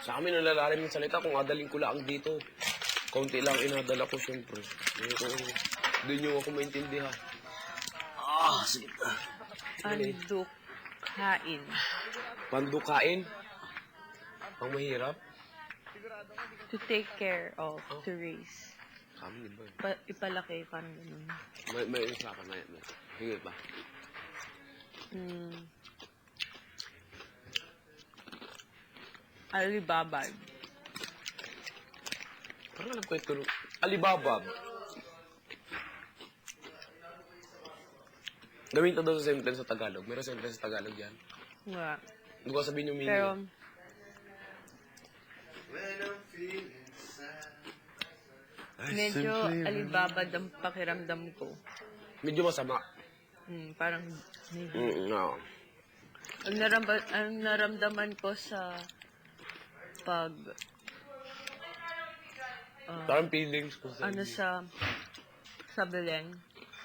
Sa amin, nalalalim yung salita kung adaling ko lang dito. Kaunti lang inadala ko, syempre. Hindi ko, hindi nyo ako maintindihan. Ah, sige. Andukhain. Pandukain. Ang mahirap. To take care of, to raise. Sa amin, di ba? Pa, ipalaki, parang ganun. May, may usapan, may, may. Sige pa. Hmm. Alibaba. Parang alam ko ito. Alibaba. Gawin to daw sa sentence sa Tagalog. Meron sentence sa Tagalog yan. Nga. Hindi ko sabihin yung meaning. Pero, medyo alibaba ang pakiramdam ko. Medyo masama. Hmm, parang medyo. Mm, no. Ang, naramba, ang naramdaman ko sa pag ah, Parang feelings ko sa... ano sa sa Beleng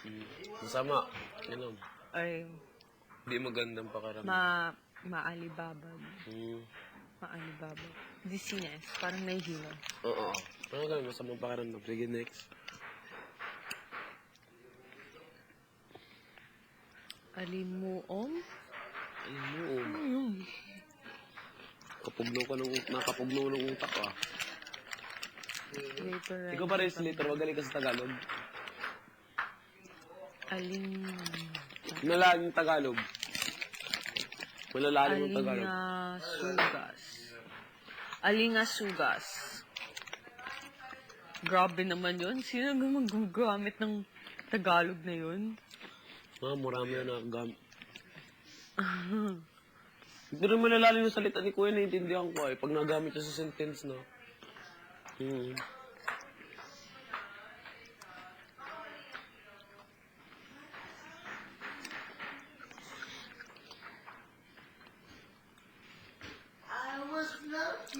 Mm, masama. Ganun. ay Hindi magandang pakaramdam. ma maalibabag. Mm, Maalibabag. Dizziness. Parang nahihilo. Oo. Parang ganun, masamang pakaramdam. Sige, next. Alimuom? Ano yun? Kapugno ka ng, nakapugno ng utak ah. Later. Ikaw pa rin, Slater, magaling ka sa Tagalog. Aling... Malalim yung Tagalog. Malalalim yung Tagalog. Alingasugas. Alingasugas. Grabe naman yun. Sino gumagamit ng Tagalog na yun? Ah, marami na nakagamit. Hindi rin malalalim yung salita ni Kuya, naiintindihan ko eh. Pag nagamit siya sa sentence, no? Hmm.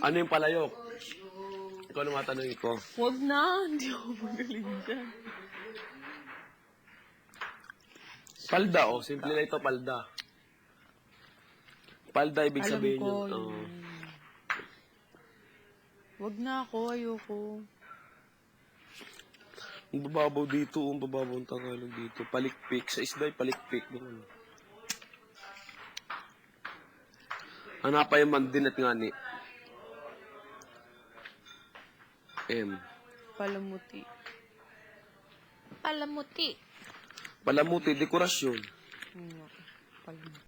Ano yung palayok? Ikaw na matanong ko. Huwag na. Hindi ako magaling dyan. Palda, oh. Simple na ito, palda. Palda, ibig Alam sabihin ko yun. yun. oh. Huwag na ako. Ayoko. Ang bababaw dito, ang bababaw ang Tagalog dito. Palikpik. Sa isda, palikpik. Ganun. Hanapay yung mandinat nga ni. M. Palamuti. Palamuti. Palamuti, dekorasyon. Ano? Palamuti.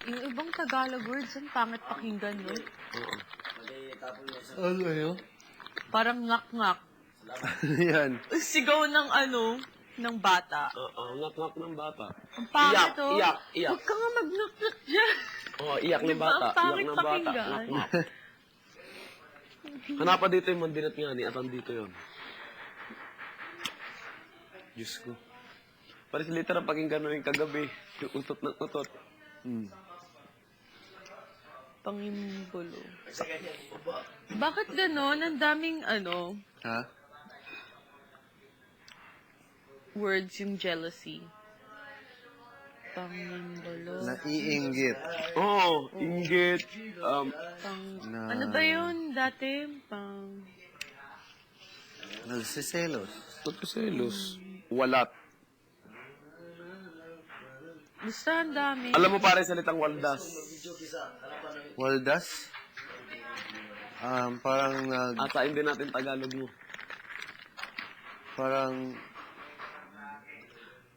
Yung ibang Tagalog words, ang pangit pakinggan, no? Oo. Ano yun? Parang ngak-ngak. Yan. Sigaw ng ano, ng bata. Oo, ngak-ngak ng bata. Ang pangit, Iyak, oh. iyak, iyak. Huwag ka nga mag-ngak-ngak dyan. Oo, iyak ng Diba? bata. Ang pangit Iyak ng bata. pakinggan. Ngak-ngak. Hanapa dito yung mandinat nga ni. At andito yun. Diyos ko. Pares literal pakinggan mo yung kagabi. Yung utot ng utot. Hmm. Pangimbulo. Bakit ganon? Ang daming, ano, Ha? words yung jealousy. Pangimbulo. Naiinggit. Oo, oh, inggit. Um, Pang... Na- Ano ba yun dati? Pang... Nagsiselos. Pagkaselos. Walat. Basta ang dami. Alam mo pare salitang waldas. Waldas? Um, parang nag... Asain din natin Tagalog mo. Parang...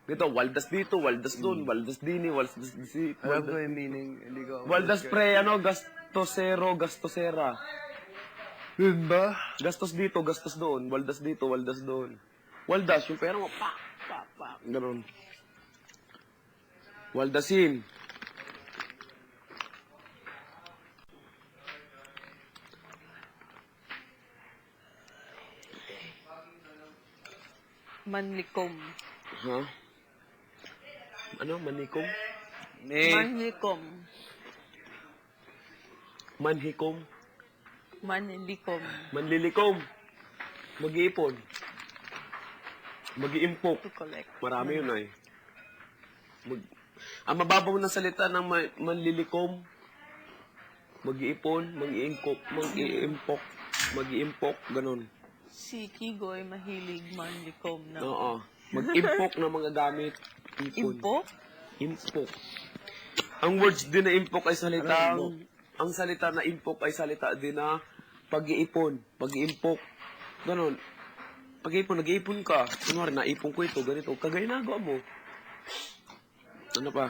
Dito, waldas dito, waldas doon, waldas dini, waldas disi. Alam ko Waldas, yung meaning. Hindi ko... waldas pre, ano, gastosero, gastosera. Yun ba? Gastos dito, gastos doon, waldas dito, waldas doon. Waldas, yung pera mo, pak, pak, pak. Ganun. Waldasin. Manlikom. Ha? Ano, manikom? Eh, Manlikom. Manhikom? Manlikom. Manlilikom? Mag-iipon? Mag-iimpok? Marami yun ay. Mag... Ang mababaw na salita ng ma- manlilikom, mag-iipon, mag-iimpok, mag-iimpok, mag-iimpok, ganun. Si Kigoy mahilig manlikom na. Oo. Mag-impok ng mga gamit. Ipon. Impok? Impok. Ang words din na impok ay salitang, ang salita na impok ay salita din na pag-iipon, pag-iimpok. Ganon. Pag-iipon, nag-iipon ka. Kunwari, naipon ko ito, ganito. Kagaya nagawa mo. Ano pa?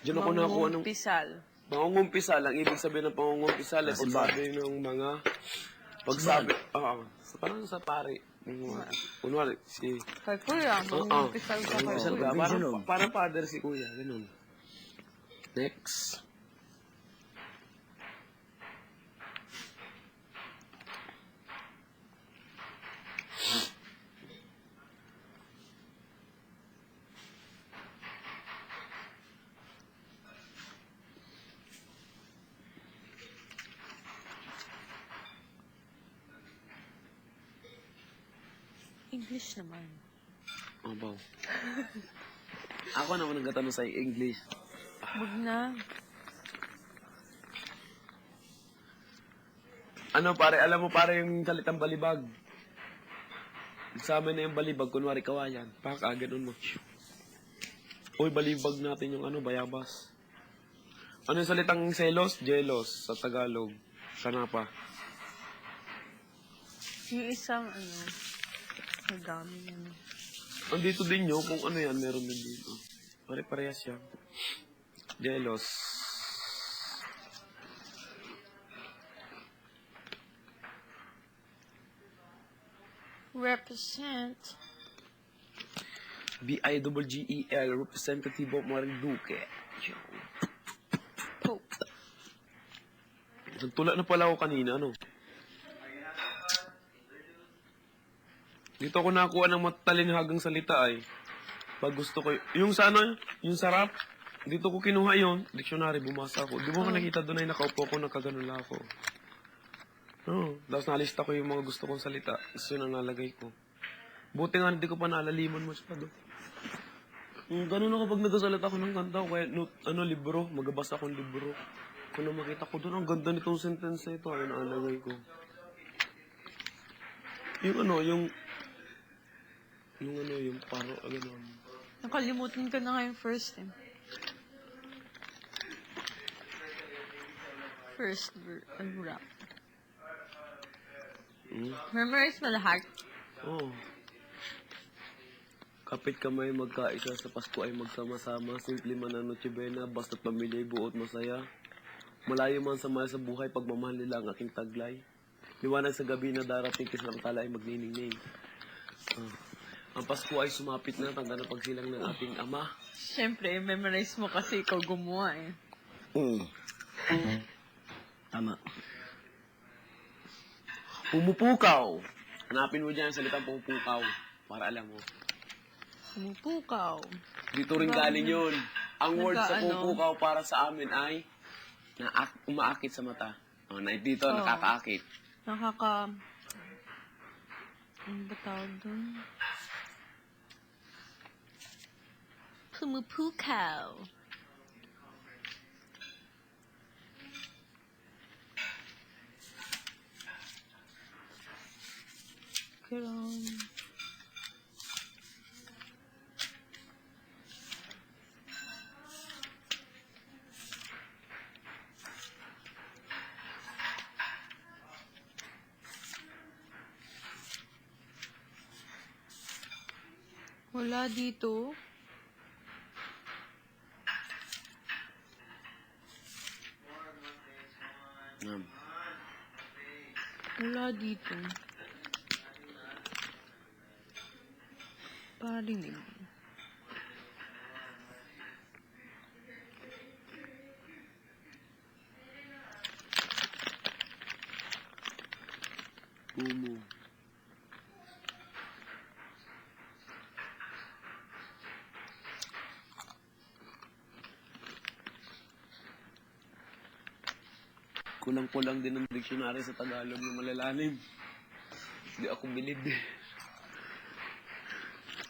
Diyan ako nakuha ng Pisal. pangungumpisal. Ang ibig sabihin ng pangungumpisal ay pagsabi ng mga pagsabi. Oo. sa parang sa pare. Kunwari, kunwari si Kay Kuya, Oo. mangumpisal ka kay Mangumpisal Kuya. ka. Parang, parang father si kuya. Ganun. Next. English naman. Abaw. Ako naman nagtatanong sa English. Huwag na. Ano pare, alam mo pare yung salitang balibag. Sa amin na yung balibag, kunwari kawayan. Paka, ganun mo. Uy, balibag natin yung ano, bayabas. Ano yung salitang selos? Jelos sa Tagalog. Sana pa. Yung isang ano, nagamit ano. Andito din nyo, kung ano yan, meron din dito. Pare-parehas yan. Jelos. Represent. B-I-G-G-E-L, Representative of Marinduque. Pope. Nagtula na pala ako kanina, ano? Dito ako nakakuha ng matalinhagang salita ay. Pag gusto ko, yung sana, yung sarap, dito ko kinuha yon dictionary, bumasa ako. Di mo ka nakita doon ay nakaupo ko, nakaganon lang ako. Oo. Tapos nalista ko yung mga gusto kong salita. Tapos yun ang nalagay ko. Buti nga hindi ko pa naalaliman mo siya doon. Mm, ganun ako pag nagsasalita ako ng kanta, kaya no, ano, libro, magabasa akong libro. Kung na makita ko doon, ang ganda nitong sentence na ito, ayun ang nalagay ko. Yung ano, yung, yung ano, yung paro, ano, Nakalimutan ko na nga yung first eh. First ver- ano rap. hmm? Memorize mo lahat. Oo. Kapit kamay magkaisa sa Pasko ay magsama-sama. Simple man ang Noche Buena, basta't pamilya ay buot masaya. Malayo man sa mahal sa buhay, pagmamahal nila ang aking taglay. Liwanag sa gabi na darating, kisarantala ay magniningning. Ah. Ang Pasko ay sumapit na, tanda na pagsilang ng ating ama. Siyempre, memorize mo kasi ikaw gumawa eh. Mm. Tama. Pumupukaw! Hanapin mo dyan ang salitang pumupukaw para alam mo. Sumupukaw. Dito rin galing yun. Ang word sa Nagka- ano? pumupukaw para sa amin ay na umaakit sa mata. Oh, na dito, Oo. nakakaakit. Nakaka... Ano ba tawag doon? Pumupukaw. Karon. Wala dito. Wala dito. Parinig. pumu. Kulang-kulang din ang dictionary sa Tagalog na malalalim. Hindi ako bilid eh.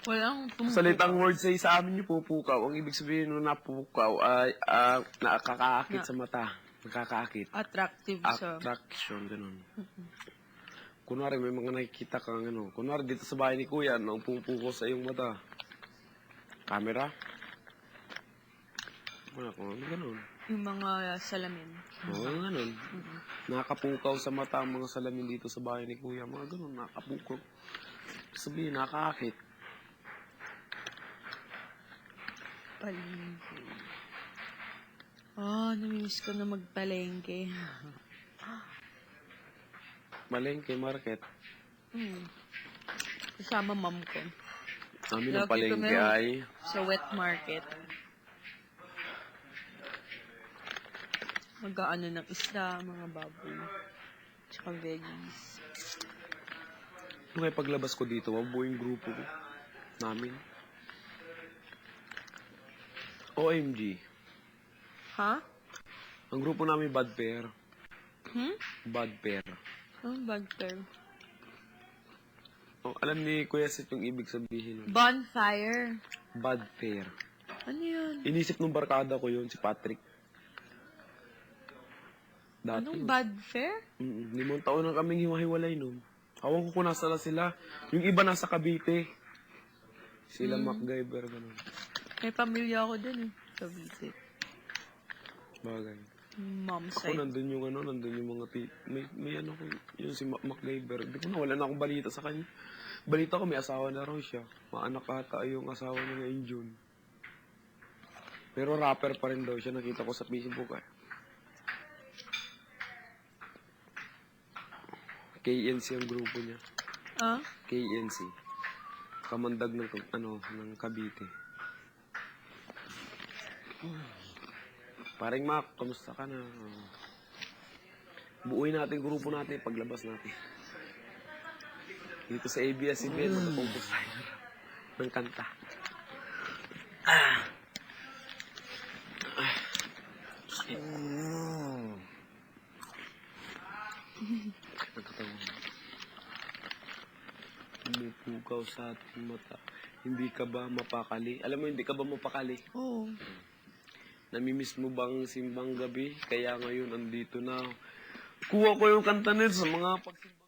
Walang tumutuka. Salitang words ay sa amin yung pupukaw. Ang ibig sabihin ng napukaw ay ah, nakakaakit Na- sa mata. Nakakaakit. Attractive sa... Attraction, ganun. Kunwari, may mga nakikita kang ano. Kunwari, dito sa bahay ni Kuya, ano, ang pumupukaw sa iyong mata. Camera? Wala ko, ano ganun. Yung mga salamin. Oo, ganun. Nakapukaw sa mata ang mga salamin dito sa bahay ni Kuya. Mga ganun, nakapukaw. Sabihin, nakakaakit. Palengke. Ah, namimiss ko na magpalengke. Malengke, market. Hmm. Kasama mom ko. Amin ang Lagi palengke kami- ay... Sa wet market. Mag-aano ng isda, mga baboy. Tsaka veggies. Nung ay paglabas ko dito, mabuo yung grupo ko. Namin. OMG. Ha? Ang grupo namin bad pair. Hmm? Bad pair. Ang bad term. Oh, alam ni Kuya Seth yung ibig sabihin. Bonfire. Bad pair. Ano yun? Inisip nung barkada ko yun, si Patrick. Dati. Anong bad fair? Mm, limang taon na kaming hiwa-hiwalay nun. Awan ko kung nasa na sila. Yung iba nasa Cavite. Sila MacGyver, ganun. May pamilya ako dun eh. Visit. Bagay. Mom Ako side. nandun yung ano, nandun yung mga ti... May, may ano ko, yung si Mac MacGyver. Di ko na, wala na akong balita sa kanya. Balita ko, may asawa na raw siya. Maanak ata yung asawa niya ngayon June. Pero rapper pa rin daw siya, nakita ko sa Facebook eh. KNC ang grupo niya. Ah? KNC. Kamandag ng, ano, ng Cavite. Paring Mac, kamusta ka na? Buuin natin grupo natin paglabas natin. Dito sa ABS-CBN, magkakompos tayo ng kanta. Nagkatawa. Umupukaw sa ating mata. Hindi ka ba mapakali? Alam mo, hindi ka ba mapakali? Oo. Namimiss mo bang simbang gabi? Kaya ngayon andito na. Kuha ko yung kanta nito sa mga pagsimba.